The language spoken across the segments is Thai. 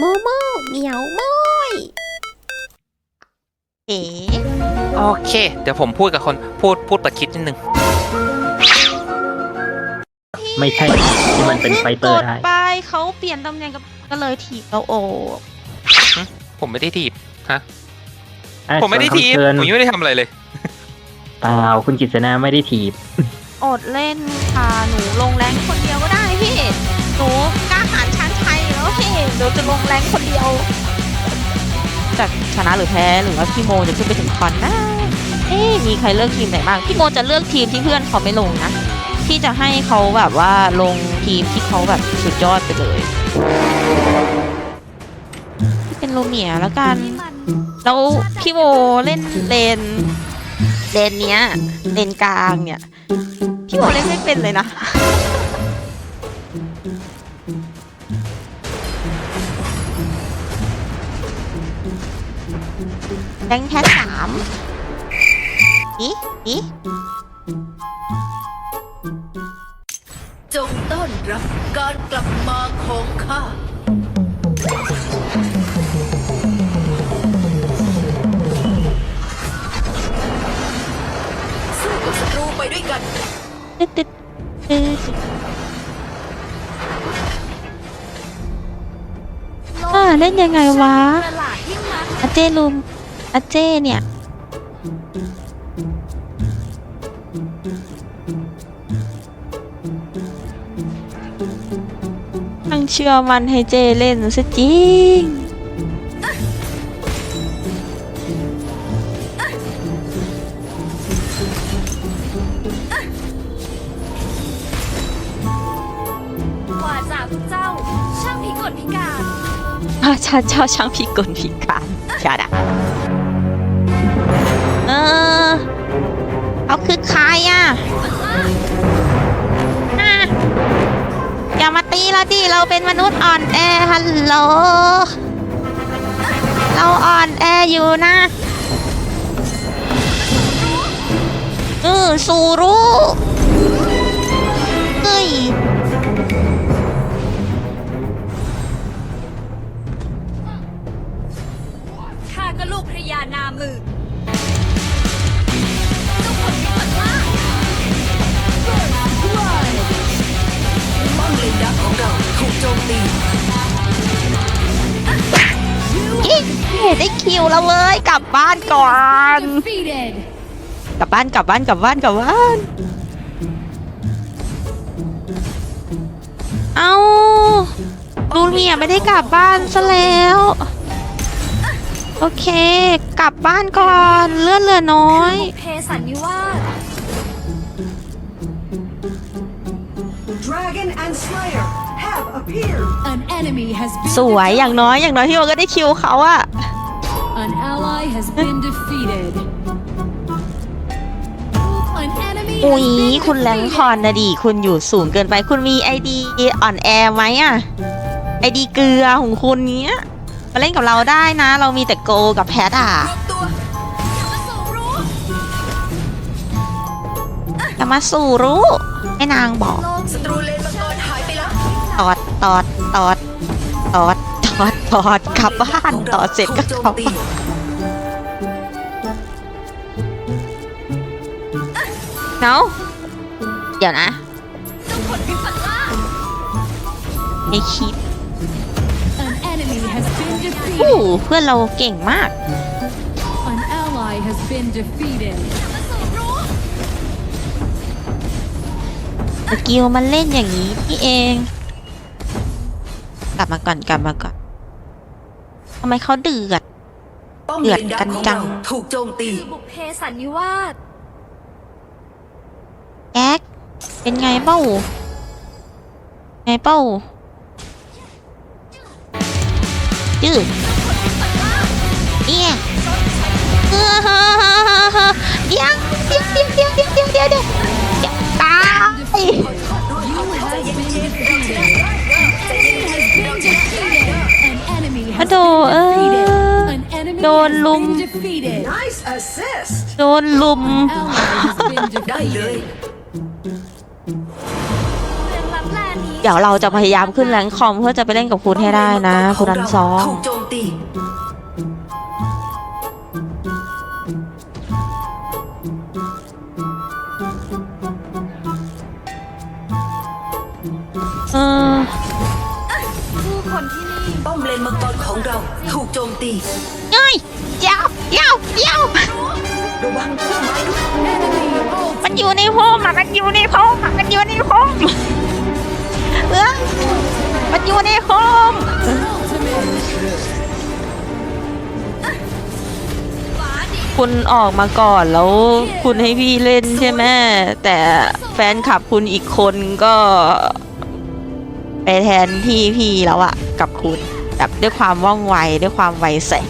โมโมเหมียวโมยเอ๋โอเค เดี๋ยวผมพูดกับคนพูดพูดเปิดคลิปนิดนึง ไม่ใช่ที่มันเป็นไฟเตอร์ได้กไปเขาเปลี่ยนตำแหน่งกับก็เลยถีบเราโอกผมไม่ได้ทีบฮะ อะผมไม่ได้ส่วนทีบคำเชิญผมยังไม่ได้ทำอะไรเลย เปล่าคุณกิษณาไม่ได้ถีบ อดเล่นค่ะหนูลงแรงคนเดียวก็ได้พี่ หนู เดี๋ยวจะลงแรงคนเดียว จะชนะหรือแพ้หรือว่าพี่โมจะขึ้นไปถึงคอนนะเอ๊มีใครเลือกทีมไหนบ้างพี่โมจะเลือกทีมที่เพื่อนเขาไม่ลงนะพี่จะให้เขาแบบว่าลงทีมที่เขาแบบสุดยอดไปเลยเป็นโลเมียแล้วกันแล้วพี่โมเล่นเลนเลนเนี้ยเลนกลางเนี่ยพี่โมเล่นไม่เป็นเลยนะ แบงค์แค่สามอีอีจงต้อนรับการกลับมาของข้า สู้กับศัตรูไปด้วยกันตึ๊ดตึ๊ดตึ๊ดอ่าเล่นยังไงวะอาเจลุม อาเจเนี่ยตั้งเชื่อมันให้เจเล่นซะจริงกว่าจากพวกเจ้า ช่างพิกลพิการ อาชาเจ้าช่างพิกลพิการามาตีเราดิเราเป็นมนุษย์อ่อนแอฮัลโหล เราอ่อนแออยู่นะเออสูรู้เฮ้ยข้าก็ลูกพระยานามือ ถูกโจมตีได้คิวแล้วเว้ยกลับบ้านก่อน กลับบ้านกลับบ้านกลับบ้านกลับบ้าน เอาลูเมียไม่ได้กลับบ้านซะแล้ว โอเค กลับบ้านก่อนเลื่อนเหลือน้อยบุพเพสันนิวาส Dragon and Slayer. An enemy has been สวยอย่างน้อยอย่างน้อยที่มันก็ได้คิวเขาอะ An ally has been defeated An enemy อุ๊ย has been คุณแรงคอนนะดิ คุณอยู่สูงเกินไป คุณมีไอดีอ่อนแอไหมอะไอดีเกลือของคุณเนี้ย มาเล่นกับเราได้นะ เรามีแต่โกกับแพทอะรวมตัวมาสู่รู้จะมาสู่รู้ให้นางบอกโลกศัตรูเลนมังกรหายไปแล้ว ตอดตอดตอดตอดตอดตอดกลับบ้านตอดเสร็จก็ถูกลับโจมตีบ้านเนาเดี๋ยวนะเจ้าคนที่มันว่าไม่คิด An enemy has been อู้ defeated เพื่อนเราเก่งมาก An ally has been defeated มาสู่รู้สกิลมันเล่นอย่างนี้นี่เอง กลับมาก่อนกลับมาก่อนทำไมเขาเดือด ป้อมเดือดกันจังถูกโจมตีบุกเพสันนิวาสแอ๊กเป็นไงเป้าไงเป้าดื้อเนี่ยเออเดี๋เดี๋ยวเดี๋ยวเดี๋ยวเดี๋ยวเดี๋ยวเดี๋ยว น has ลุม been defeated Nice assist. โดนลุม Ally has been ได้เลย defeated เรื่องลับแลนี้เดี๋ยวเราจะพยายามขึ้นแรงคอมเพื่อจะไปเล่นกับคุณให้ได้นะ คุณอันซอง ถูกโจมตีเออผู้คนที่นี่ป้อมเลนมังกรของเรา ถูกโจมตีเอ้ย มันอยู่ในห้องอะมันอยู่ในห้องอะมันอยู่ในห้องเออมันอยู่ในห้องคุณออกมาก่อนแล้วคุณให้พี่เล่นใช่ไหมแต่แฟนคลับคุณอีกคนก็ไปแทนที่พี่แล้วอะกับคุณแบบด้วยความว่องไวด้วยความไวแสง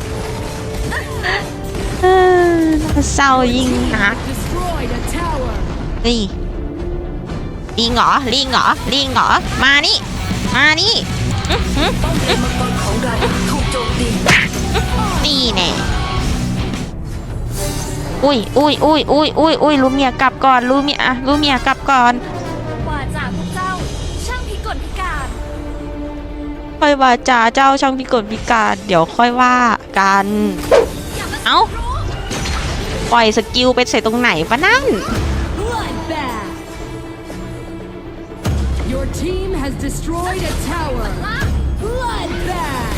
เออน่าเศร้ายิ่งนัก tower. นี่ลิงเหรอลิงเหรอลิงเหรอมานี่ มานี่นี่แน่อุ้ยอุ้ยอุ้ยอุ้ยอุ้ยอุ้ยลูเมียกลับก่อนลูเมียอะลูเมียกลับก่อนว่าจาพวกเจ้าช่างพิกลพิการค่อยว่าจ่าเจ้าช่างพิกลพิการ เดี๋ยวค่อยว่ากันเอ้าปล่อยสกิลไปใส่ตรงไหนปะนั่น team has destroyed a tower. Bloodbath.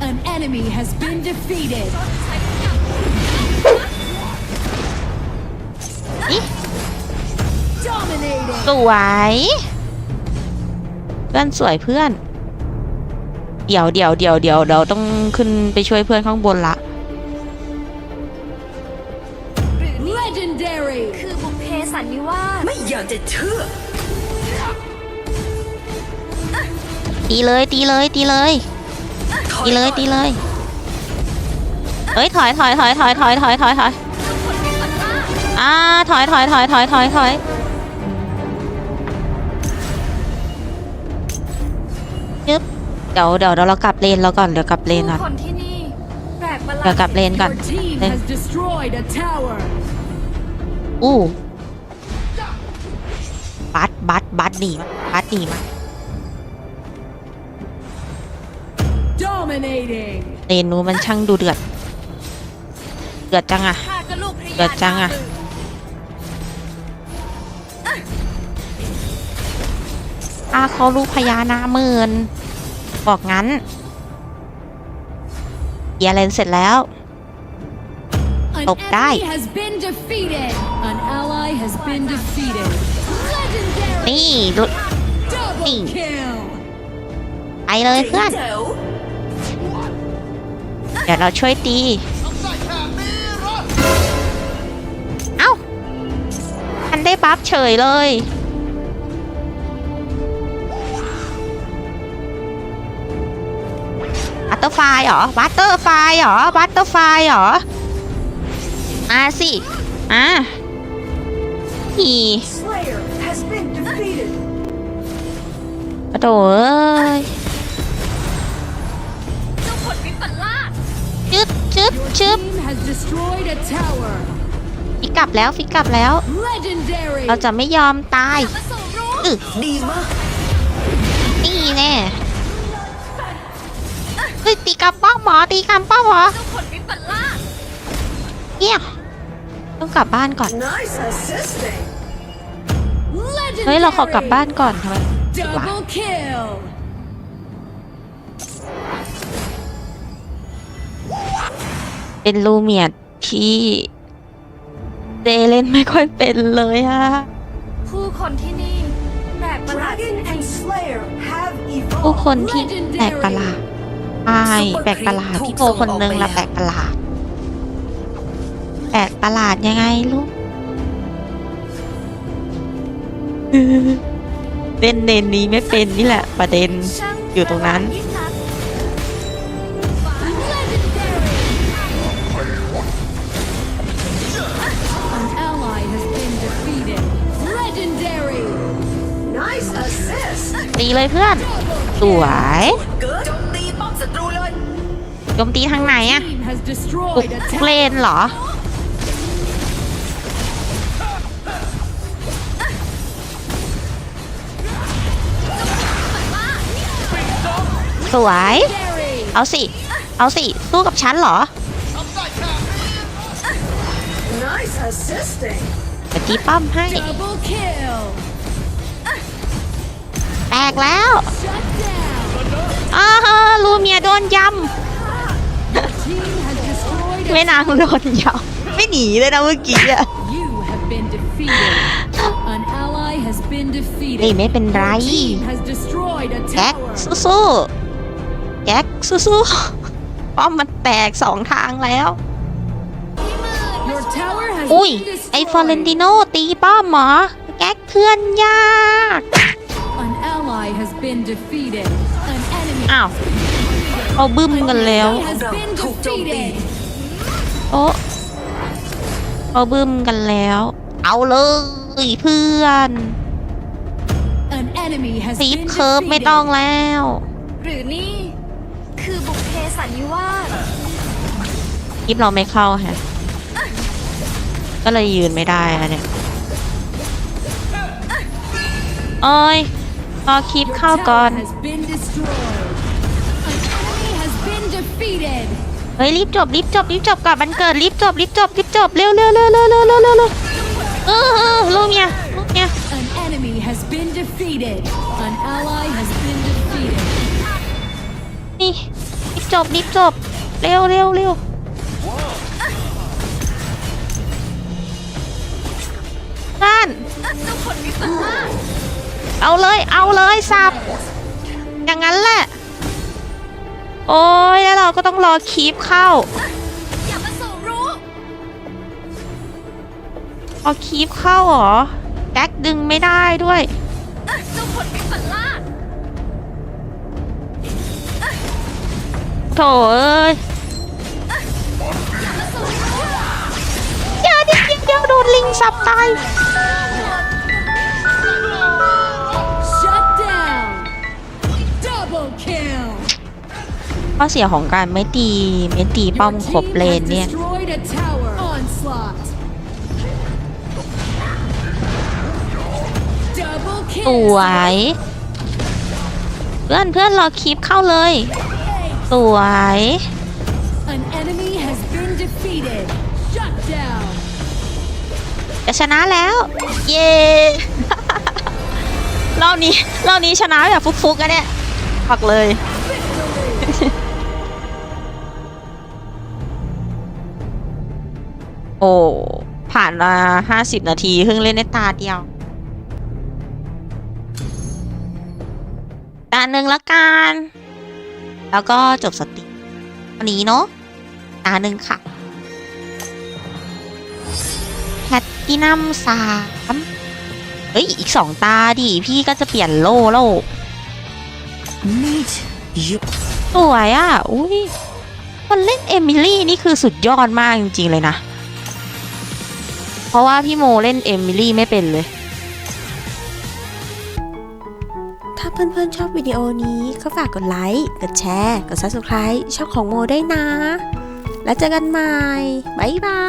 An enemy has been defeated. นี่ Dominating. สวยเพื่อนสวยเพื่อน เดี๋ยวเดี๋ยวเดี๋ยวเดี๋ยวเราต้องขึ้นไปช่วยเพื่อนข้างบนละ Legendary. คือบุพเพสันนิวาสไม่อยากจะเชื่อ ตีเลยตีเลยตีเลยถอตีเลยก่อนตีเลยเฮ้ยถอยถอยถอยถอยถอยถอยถอยถอยอ่าถอยถอยถอยถอยถอยถอยยึบเดี๋ยวเดี๋ยวเดี๋ยวเรากลับเลนเราก่อนเดี๋ยวกลับเลนก่อนผู้คนที่นี่แปลกประหลาเดี๋ยวดกลับเลนก่อน Your team เอ้ย has destroyed a tower. อู้บัตบัตบัตหนีมาบัตหนีมา Dominating. เลนนู้นมันช่างดูเดือด เดือดจังอะ ข้าก็ลูกพระเดือดจังอะ อาเขาลูกพญานาเมิน บอกงั้นเยเลนเสร็จแล้ว An Oh, die. enemy has been defeated. An ally has been defeated. นี่ Legendary. ลุ Double kill. ไปเลยเพื่อนแจ๋วเดี๋ยวเราช่วยตี เอ้า มันได้บัฟเฉยเลย บัตเตอร์ไฟเหรอ บัตเตอร์ไฟเหรอ บัตเตอร์ไฟเหรอ มาสิ อะนี่ Slayer has been defeated. กระโดดเอ้ย ชึบชึบ Your ชึบ team has destroyed a tower. ฟิกกลับแล้วฟิกกลับแล้ว Legendary. เราจะไม่ยอมตายมาสู่รู้อึดีมากนี่แน่เฮ้ยตีกับป้อมหมอตีกับป้อมหมอเจ้าผลวิปลาสเงี้ยต้องกลับบ้านก่อน Nice assisting. Legendary. เฮ้ย เราขอกลับบ้านก่อนทำไมดีกว่า เป็นลูเมียดที่เดเล่นไม่ค่อยเป็นเลยอะผู้คนที่นี่แปลกประหลาด Dragon and Slayer have ผู้ evolved. คนที่แปลกประหลาดใช่แปลกประหลาดพี่โมคนนึงละแปลกประหลาด แปลกประหลาดยังไงลูก เล่นเนนนี้ไม่เป็นนี่แหละประเด็นช่างอยู่ตรงนั้นยิ่งนัก An ตีเลยเพื่อน สวยโจมตีทางไหนอะปุกเลนเหรอ สวย เอาสิ เอาสิ สู้กับฉันเหรอตะกี้ป้อมให้ แตกแล้ว Shut down. อ้าฮะลูเมียโดนย Team has destroyed ำ a แม่นางโดนยำไม่หนีเลยนะเมื่อกี้อะ You have been defeated. An ally has been นี่ defeated. ไม่เป็นไร Your team has destroyed a แจ็ค tower. สู้ๆแจ็คสู้ๆป้อมมันแตกสองทางแล้ว Your tower has อุ้ย been ไอฟอเรนติ destroyed. โนตีป้อมเหรอแก๊กเพื่อนยาก An ally has been defeated. An enemy อ้าว เอาบึ้มกันแล้ว has been defeated. โอ้เอาบึ้มกันแล้ว เอาเลยเพื่อน An enemy has ซีฟ been เคิร์ฟไม่ต้อง defeated. แล้ว หรือนี่คือบุพเพสันนิวาสคลิปเราไม่เข้าแฮะ ก็เลยยืนไม่ได้อะเนี่ย โอ้ย รอคลิป Your เข้าก่อน tower has been destroyed. An enemy has been defeated. เฮ้ยรีบจบรีบจบรีบจบก่อนมันเกิดรีบจบรีบจบรีบจบเร็วเร็วเร็วเร็วเร็วเร็วเร็วเร็วเออเออลูกเนี่ยลูกเนี่ย An enemy has been defeated. An ally has been defeated. นี่รีบจบรีบจบเร็วเร็วเร็วด้าน เจ้าคนวิปลาสเอาเลย เอาเลยสับ อย่างนั้นแหละ โอ้ยแล้วเราก็ต้องรอคลิปเข้าอย่ามาสู่รู้รอคลิปเข้าเหรอแก๊กดึงไม่ได้ด้วยเจ้าคนวิปลาสโถเอ้ยเดี๋ยวเดี๋ยวเดี๋ยวเดี๋ยวโดนลิงสับตาย ข้อเสียของการไม่ตีไม่ตีป้อม Your ครบ team เลน has เนี่ย destroyed a tower. Onslaught. Double ส kill. วยเพื่อนเพื่อนรอคลิปเข้าเลย สวย An enemy has been defeated. Shut down. จะชนะแล้ว เย้รอบนี้รอบนี้ชนะแบบฟุกๆกันเนี่ยปักเลย โอ้ ผ่านมาห้าสิบนาทีเพิ่งเล่นในตาเดียวตาหนึ่งละกัน แล้วก็จบสติวันนี้เนาะตาหนึ่งค่ะแพตตินัมสามเฮ้ย อีกสองตาดิพี่ก็จะเปลี่ยนโล่แล้ว Meet you สวยอะ อุ้ยคนเล่นเอมิลี่นี่คือสุดยอดมากจริง ๆ เลยนะ ราะว่าพี่โมเล่นเอมิลี่ไม่เป็นเลย ถ้าเพื่อนๆชอบวิดีโอนี้ก็ฝากกดไลค์ กดแชร์ กด Subscribe ช่องของโมได้นะ แล้วเจอกันใหม่ บ๊ายบา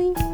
ย